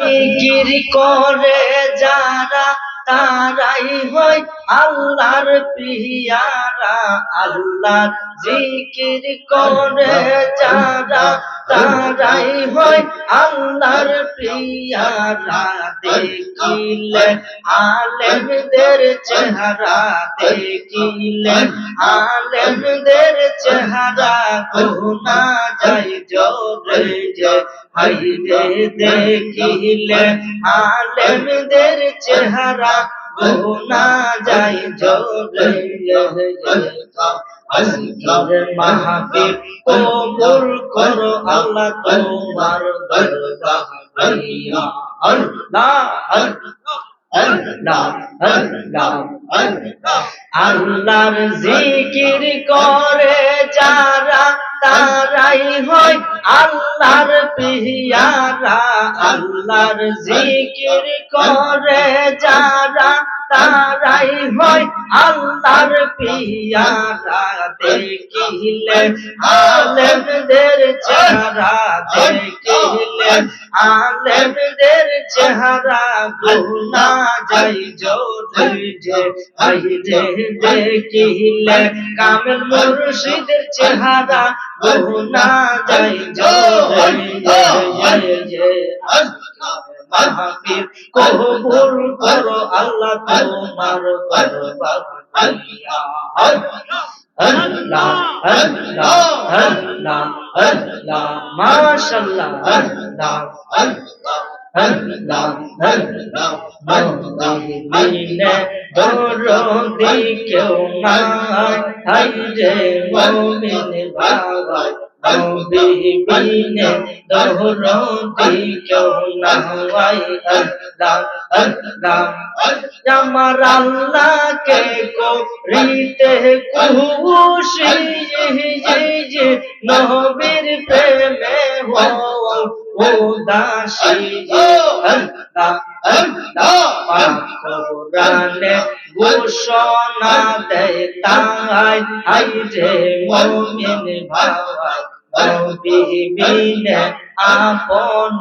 জিকির করে যারা তারাই হয় আল্লাহর পিয়ারা। আল্লাহ জিকির করে যারা তারাই হয় আল্লাহর পিয়ারা দেখিলে আলেমদের চেহারা, দেখিলে আলেমদের চেহারা গোনা যায় জোরে যে, হাইরে দেখিলে আলেমদের চেহারা করো আল্লাহ জিকির করে যারা তারাই হয় আল্লাহর পিয়ারা আল্লাহর জিকির করে যারা তারাই হয় আল্লাহর পিয়ারা। দেখিলে আলেমদের চেহারা দেখিলে আলেমদের চেহারা। গুনা যাই যে আইরে দেখিলে কামেল মুর্শিদের চেহারা। গুনা যাই জোরে মাহফিল কবুল করো আল্লাহ তোমার দরবার আল্লাহ আল্লাহ আল্লাহ আল্লাহ আল্লাহ মাশাআল্লাহ আল্লাহ আল্লাহ কেউ নাই হাই রে মুমিন ভাই নবীনে দহরতি কেউ না হয় আল্লাহ আল্লাহ। আমার আল্লাহকে করিতে খুশি, যে নবীর প্রেমে হও, উদাসী আল্লাহ ঘোষণা দেয় তাই, আই যে মুমিন ভাই নবীবিনে আপন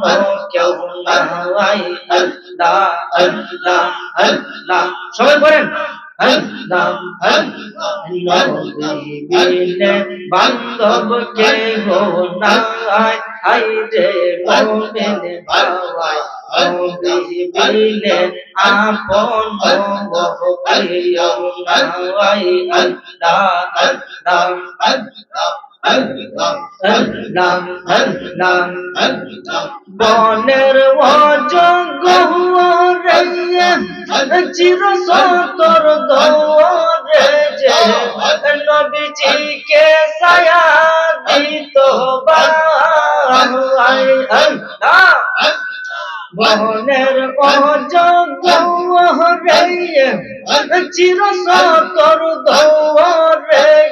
কেউ নাই। বান্ধব কেউ নাই। হাই রে মুমিন ভাই নবীবিনে আপন বনের অযোগ্য চির সতর দৌড়ে যে নবীজিকে সায়া দিত বনের অযোগ্য রে চির সতর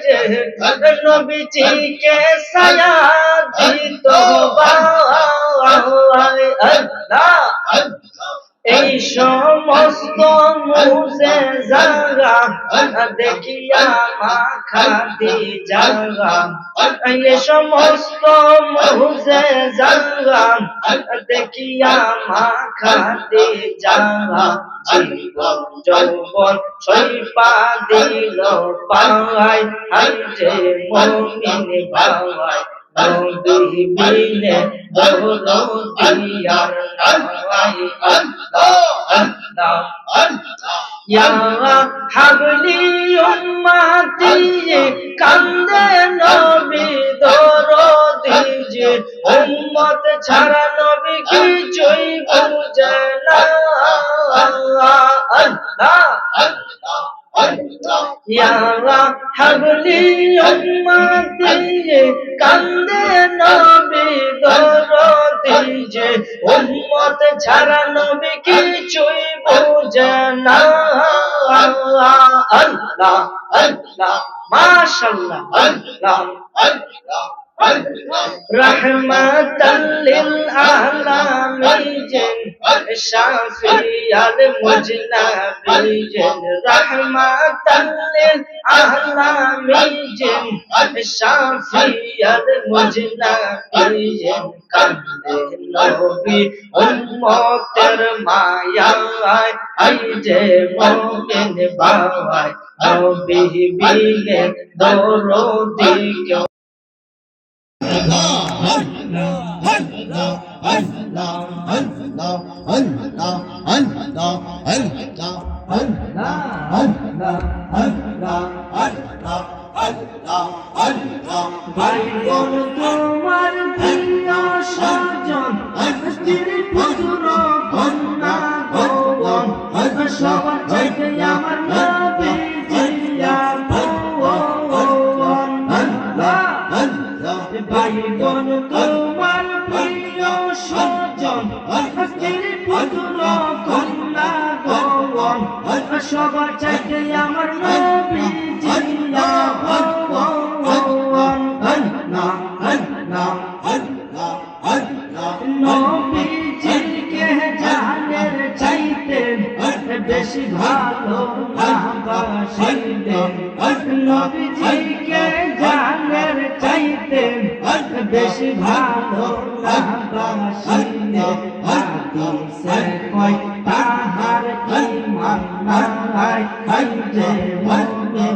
যে নবীজিকে সায়া দিত আল্লাহ। এই সমস্ত মুজে জাগা দেখিয়া মাখা দি জাগা এই সমস্ত মুজে জাগা দেখিয়া মাখা দি জাগা জীবন যৌবন সৈপা দিল পাই হাই যে মমিন ভাই নবী বিনে দৌড় দিয়ার নাই আল্লাহ আল্লাহ ইয়া হাবলি উম্মতি কান্দে নবী দরদি যে উম্মত ছাড়া নবী কিছুই বুঝে না আল্লাহ উম্মতি কান্দে নবী দরদি যে উম্মত ছাড়া নবী কিছুই বোঝে না। আল্লাহ আল্লাহ, মাশাআল্লাহ, আল্লাহ রহমাতাল্লিল আলামিন শাফি আর মুজনাবি রহমাতাল্লিল আলামিন শাফি আর মুজনাবি কান্দে নবী উম্মতের মায়ায় আই যে মুমিন বাবায় নবী বিলে দরদি কেউ Allah, Allah, Allah. বাইগন তোমার প্রিয় সজন স্ত্রী পুত্র গৌবন সবার চাইতে আমার নবী জিন্দাবাদ নবীজিকে জানের চাইতে বেশি ভালো বাসিলেন নবীজিকে বেশি ভালো লাগবাসিনে হাদিসে কই তাহার ইমান নাই হাই যে বন্দে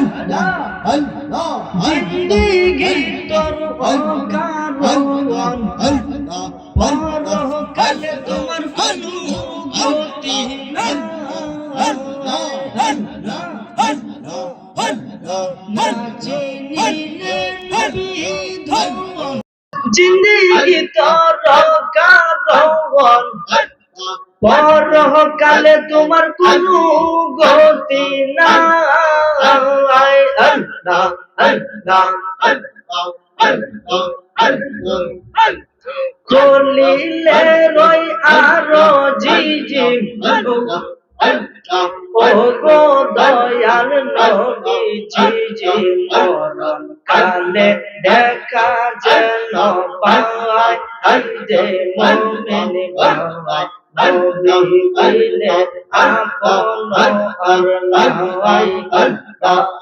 ভালাই জিন্দিগি তোর পরকালে তোমার নাই জিন্দিগি তোর কারণ পরকালে তোমার কোনো গতি আল্লাহ আল্লাহ কলিলে রই আরও জি জি ও গো দয়াল নবী জি জি মরণ কালে দেখা যেন পায় যে মোমেন বাবাই নবী কইলে আপন আর নাই আল্লাহ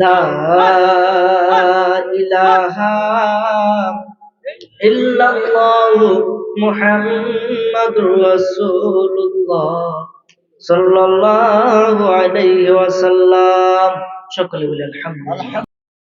لا إله إلا الله محمد رسول الله صلى الله عليه وسلم. شكرا বলে আলহামদুলিল্লাহ